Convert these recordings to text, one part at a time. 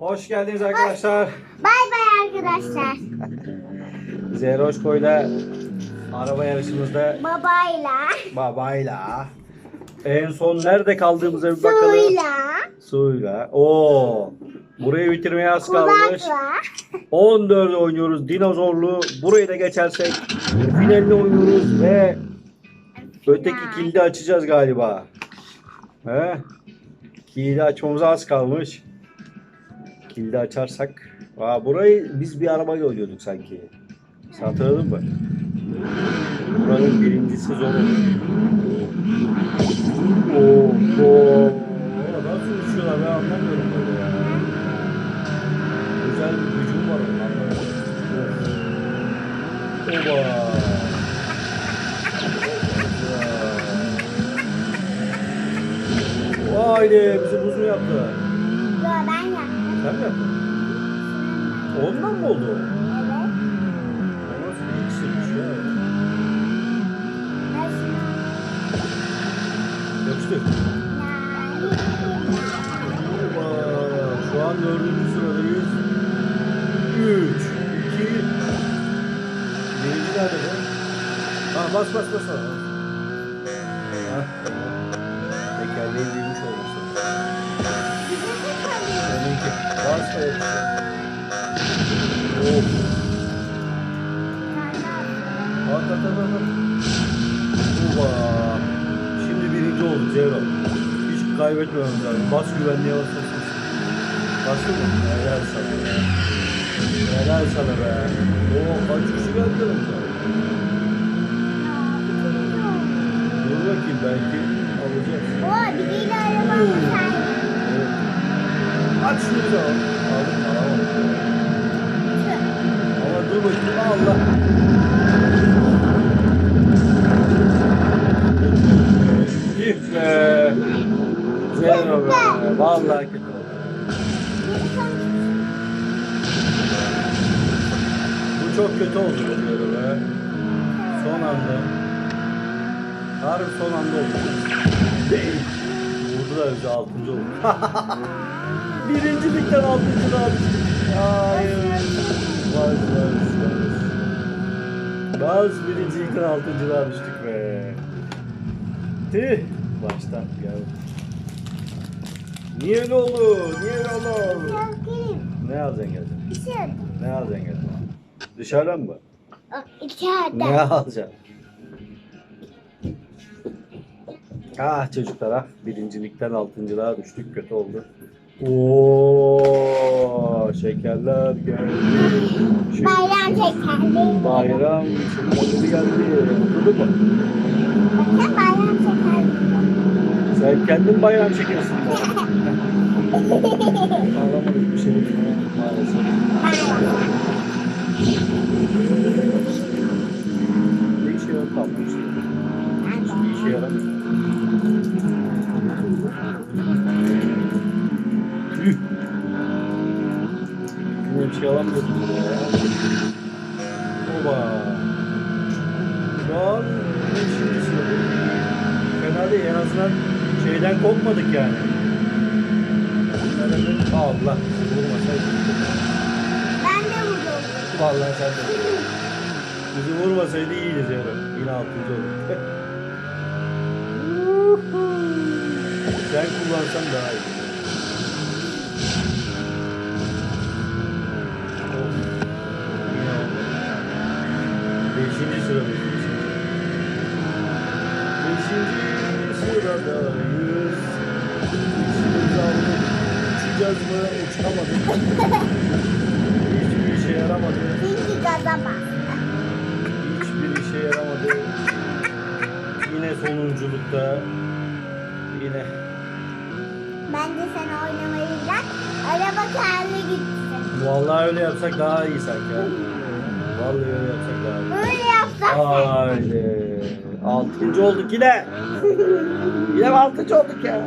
Hoş geldiniz arkadaşlar. Bay bay arkadaşlar. Zeroşko'yla araba yarışımızda Babayla. babayla en son nerede kaldığımıza bir bakalım. Suyla. Suyla. Oo. Burayı bitirmeye az kalmış. Kulakla. 14 oynuyoruz dinozorlu. Burayı da geçersek finalini oynuyoruz ve öteki kilidi açacağız galiba. He? Kilidi açmamıza az kalmış. Kilidi açarsak. Aa, burayı biz bir arabayla oynuyorduk sanki. Sen hatırladın mı? Buranın birincisi zor olur. Oo, oo. Nasıl uçuyorlar ben anlamıyorum böyle ya. Özel bir gücüm var onlarda. Oba. Be bizi buz mu yaptı? Sen mi yaptın? Ondan mı oldu? Evet. O nasıl bir iksirmiş ya? Yapıştır. Oba. Şu an dördüncü sıradayız. Üç, iki, birinci nerede? Ha bas bas bas. Ha, Of. At at at at. Oba. Şimdi birinci olduk Zero. Hiç kaybetmememiz lazım. Bas güvenliğe bas bas bas. Bastın mı? Helal sana be. Helal sana be. Oo kaç kişi geldi yanımıza? Dur bakayım belki alacağız. O biriyle arabamı saydım. Aç şunu da al. Aldım alamadım. Ama dur bakayım Allah. Tüh be. Zero. Vallahi kötü oldu. Bu çok kötü oldu Zero be. Son anda. Harbi son anda oldu. Değil. Vurdu da bizi altıncı oldu. Birincilikten altıncı düştük. Hayır. Vaz vaz vaz. Vaz birincilikten altıncılığa düştük be. Tüh. Baştan gel. Niye öyle oldu? Niye öyle oldu? Ne alacaksın geleceksin? Ne alacaksın geleceksin? Dışarıdan mı? Ne İçeride. alacaksın? Ah çocuklar ah. Birincilikten altıncılığa düştük. Kötü oldu. Oo şekerler geldi. Şimdi Bayram şekerli. bayram şekerleri geldi. Oturdun mu? Bakın bayram şekerli. Sen kendin bayram şekerisin. Ağlamadık bir şey maalesef. Bir şey yok kalmış. Bir işe yaramıyor. Şey alamıyordum ya. Oba. Şu an beşinci sıradayız. Fena değil en azından şeyden kopmadık yani. Sen Allah vurmasaydın. Ben de vurdum. Vallahi sen de. Bizi vurmasaydı iyiydi Zero. Yine altıncı olduk. sen kullansan daha iyi. Of. Yine oldu. Beşinci sıradayız. Beşinci. Beşinci sıradayız. İşimizi aldık. Uçacağız mı? Uçamadık. Hiçbir işe yaramadı. Çünkü gaza bas. Hiçbir işe yaramadı. Yine sonunculukta. Yine. Ben de sen oynamayı bırak. Araba kendi gitsin. Vallahi öyle yapsak daha iyi sanki. ha. Vallahi öyle yapsak daha iyi. Böyle yapsak sen. Haydi. Altıncı olduk yine. mi altıncı olduk ya.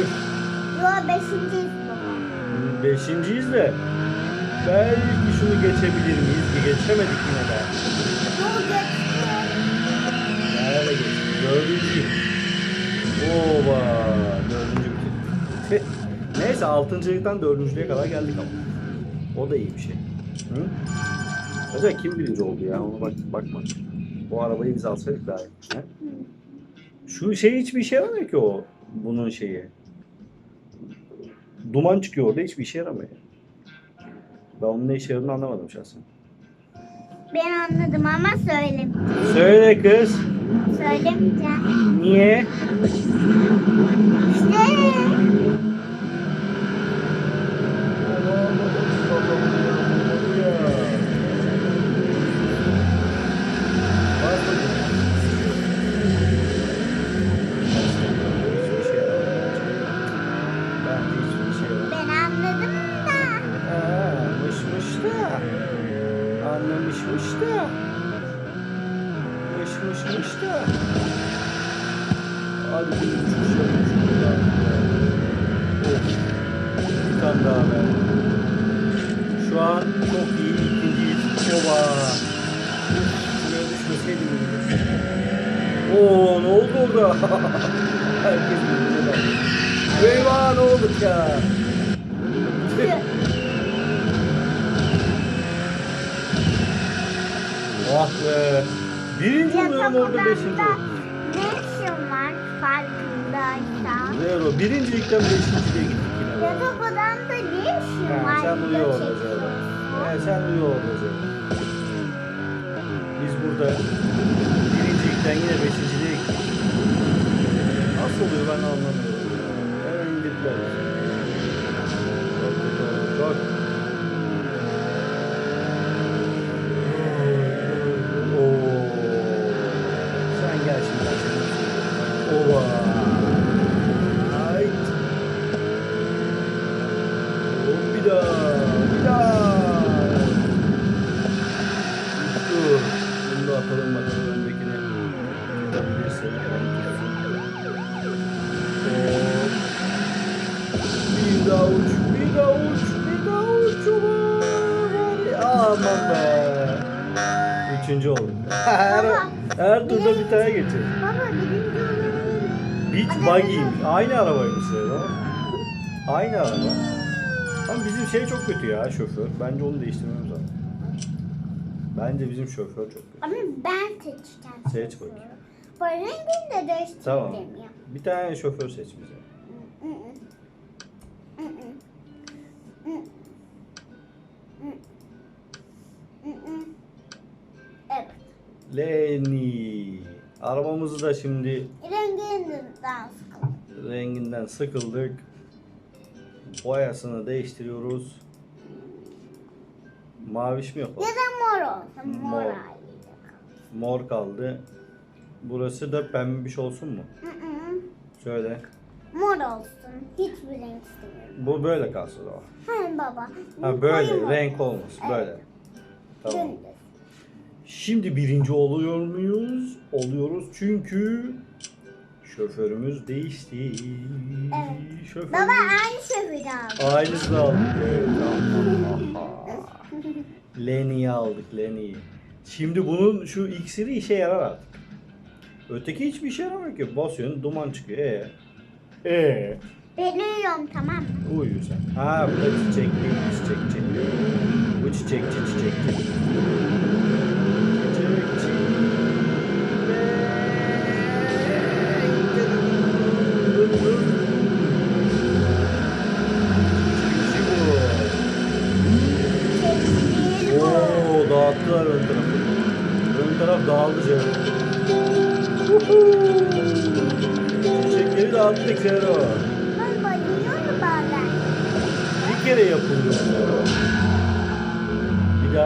Üf. Yo beşinciyiz baba. Beşinciyiz de. Belki şunu geçebilir miyiz ki geçemedik yine de. Yo geçti. Nerede geçti? Dördüncü. Oba. Dördüncü. Neyse altıncılıktan dördüncülüğe kadar geldik ama. O da iyi bir şey. Hı? Acaba kim birinci oldu ya? Ona bak bakma. O arabayı biz alsaydık daha iyi. Şu şey hiçbir işe yaramıyor ki o. Bunun şeyi. Duman çıkıyor orada hiçbir işe yaramıyor. Ben onun ne işe yaradığını anlamadım şahsen. Ben anladım ama söyle. Söyle kız. Söylemeyeceğim. Niye? İşte. Da. Hadi bir uçuş şuradan. Of. Bir tane daha ver. Şu an çok iyi ikinciyiz. Oba. Şuraya düşmeseydim. Oo ne oldu orada? Herkes birbirine bak. Eyvah ne olduk ya? Ah be. Birinci oluyorum orada beşinci. ne işin var farkındaysan? Zero. Birincilikten beşinciliğe gittik yine. be. Yatak odamda ne işin Ha, var? sen uyuyor orada. Ha, sen uyuyor orada Zero. Biz burada birincilikten yine beşinciliğe gittik. Nasıl oluyor ben anlamıyorum. Hemen indirdiler bizi. Bir daha uç. Bir daha uç. Bir daha uç. Aman be. Üçüncü olduk. Her, her turda bir tane geçiyor. Baba birinci oluyorum. Beach Buggy'ymiş. Aynı arabaymış ya. Aynı araba. Ama bizim şey çok kötü ya şoför. Bence onu değiştirmemiz lazım. Bence bizim şoför çok kötü. Ama ben seçeceğim. Seç bakayım. Rengini de değiştirdim Tamam. ya. Bir tane şoför seç bize. Hı hı. Hı hı. Hı. Hı. Hı hı. Evet. Lenny. Arabamızı da şimdi Renginden sıkıldım. renginden sıkıldık. Boyasını değiştiriyoruz. Maviş mi Ya yapalım? da mor olsun. Mor Mor. Mor kaldı. Burası da pembiş olsun mu? Hı hı. Şöyle. Mor olsun. Hiçbir renk istemiyorum. Bu böyle kalsın o. Hayır baba. Ha böyle mu? renk olmasın böyle. Tamam. Şimdi birinci oluyor muyuz? Oluyoruz çünkü şoförümüz değişti. Evet. Şoför. Baba aynı şoförü aldı. Aynısını aldık. Evet. Lenny'yi aldık Lenny'yi. Şimdi bunun şu iksiri işe yarar artık. Öteki hiçbir işe yaramıyor ki. Basıyorsun duman çıkıyor. Ee. Ee. Ben uyuyorum tamam mı? Uyu sen. Ha bu da çiçek değil, çiçekçi. Bu çiçekçi. Çiçekçi.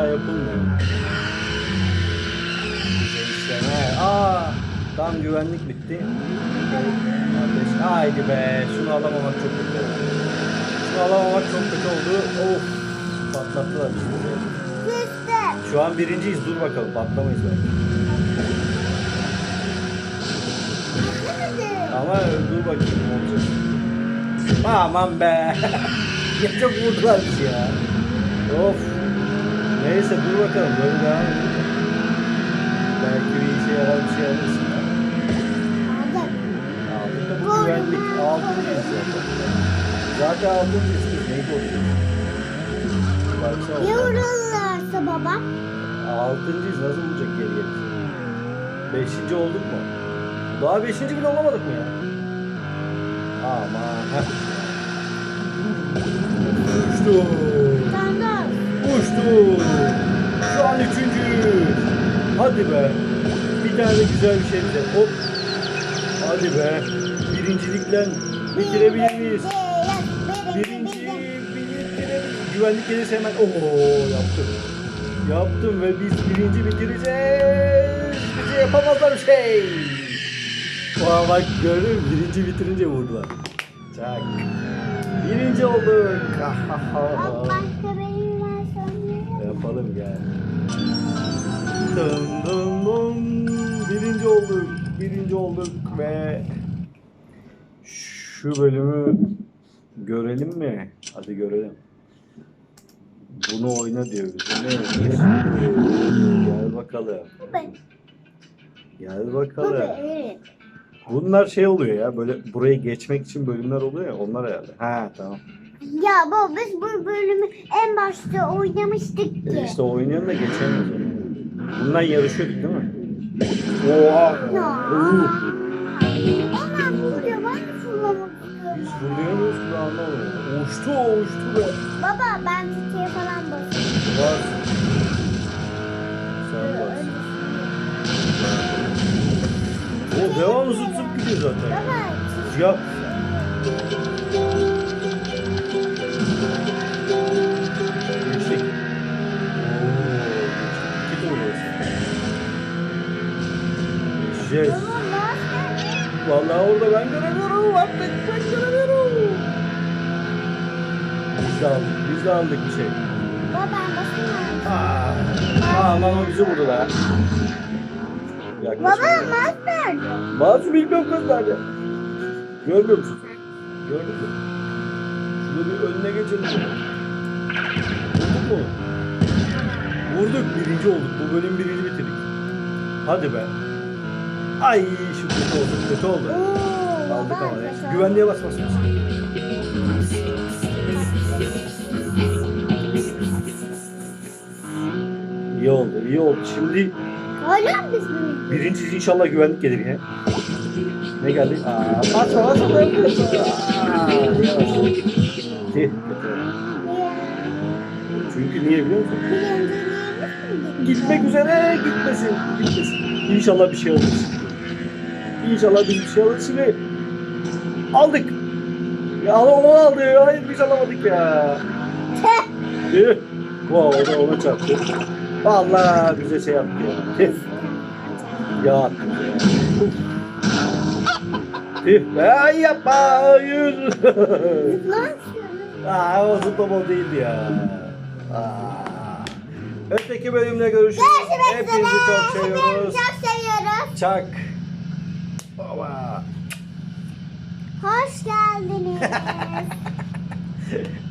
Daha yapılmıyor. Değiştirme. Aa, tam güvenlik bitti. Ateş. Haydi be. Şunu alamamak çok kötü oldu. Şunu alamamak çok kötü oldu. Of. Patlattılar bizi. Şu an birinciyiz. Dur bakalım. Patlamayız belki. Ama dur bakayım olacak. Aman be. ya çok vurdular bizi ya. Of. Neyse dur bakalım. Böyle devam edelim. Belki bir işe yarar bir şey alırsın. Aldık da bu güvenlik altıncıyız zaten. Zaten altıncıyız kız. Neyi korkuyorsun? Baksana. Yorulursa baba. Altıncıyız. Nasıl bulacak geriye? Beşinci olduk mu? Daha beşinci bile olamadık mı ya? Aman. heh. Uçtu. Şu an üçüncü. Hadi be. Bir tane güzel bir şey bize. Hop. Hadi be. Birincilikten bitirebilir miyiz? Birinci. Güvenlik gelirse hemen ooo yaptım. Yaptım ve biz birinci bitireceğiz. Bize yapamazlar bir şey. Vay bak gördün mü? Birinci bitirince vurdular. Çak. Birinci olduk. Yapalım gel. Dın dın dın. Birinci olduk. Birinci olduk ve şu bölümü görelim mi? Hadi görelim. Bunu oyna diyor bize. Ne? Gel bakalım. Gel bakalım. Bunlar şey oluyor ya böyle buraya geçmek için bölümler oluyor ya onlar herhalde. Ha tamam. Ya baba biz bu bölümü en başta oynamıştık E ki. işte oynayan da geçemiyoruz. Bundan yarışıyorduk değil mi? Oha! Ya. Uh! De fırlamak istiyorum. Biz fırlayamıyoruz ki ben anlamadım. Uçtu o uçtu be. Baba ben titiye falan basıyorum. Bas. Sen bas. O devamlı zıp zıp gidiyor zaten. Baba Ya. Baba nasıl? Vallahi orada ben göremiyorum artık ben göremiyorum. Biz de aldık, biz de aldık bir şey. Baba ben basıyorum. Aa, aa o bizi vurdu la. Baba Yaklaşık. nasıl nerede? Bazı bilmiyorum kız nerede? Görmüyor musun? Gördün mü? Şurada bir önüne geçelim. Vurduk mu? Vurduk, birinci olduk. Bu bölüm birinci bitirdik. Hadi be. Ay şu kötü oldu, kötü oldu. Oo, Aldık ama neyse. Güvenliğe basmasın. İyi oldu, iyi oldu. Şimdi Hala biz bunu? birincisi inşallah güvenlik gelir yine. Ne geldi? Aa, basma basma ne yapıyorsun? Aa, yavaş. Tih, kötü oldu. Çünkü niye biliyor musun? Gitmek üzere gitmesin. Gitmesin. İnşallah bir şey olur. İnşallah biz bir şey alırız şimdi. Aldık. Ya al onu aldı. Hayır biz alamadık ya. Tüh. Wow, o da ona çarptı. Vallahi bize şey yaptı ya. Tüh. Ya. Tüh. Ay yapma. Hayır. Aa, o zıplama değildi ya. Aa. Öteki bölümde görüşürüz. Hepinizi çok seviyoruz. Çok seviyoruz. Çak. Baba. Hoş geldiniz.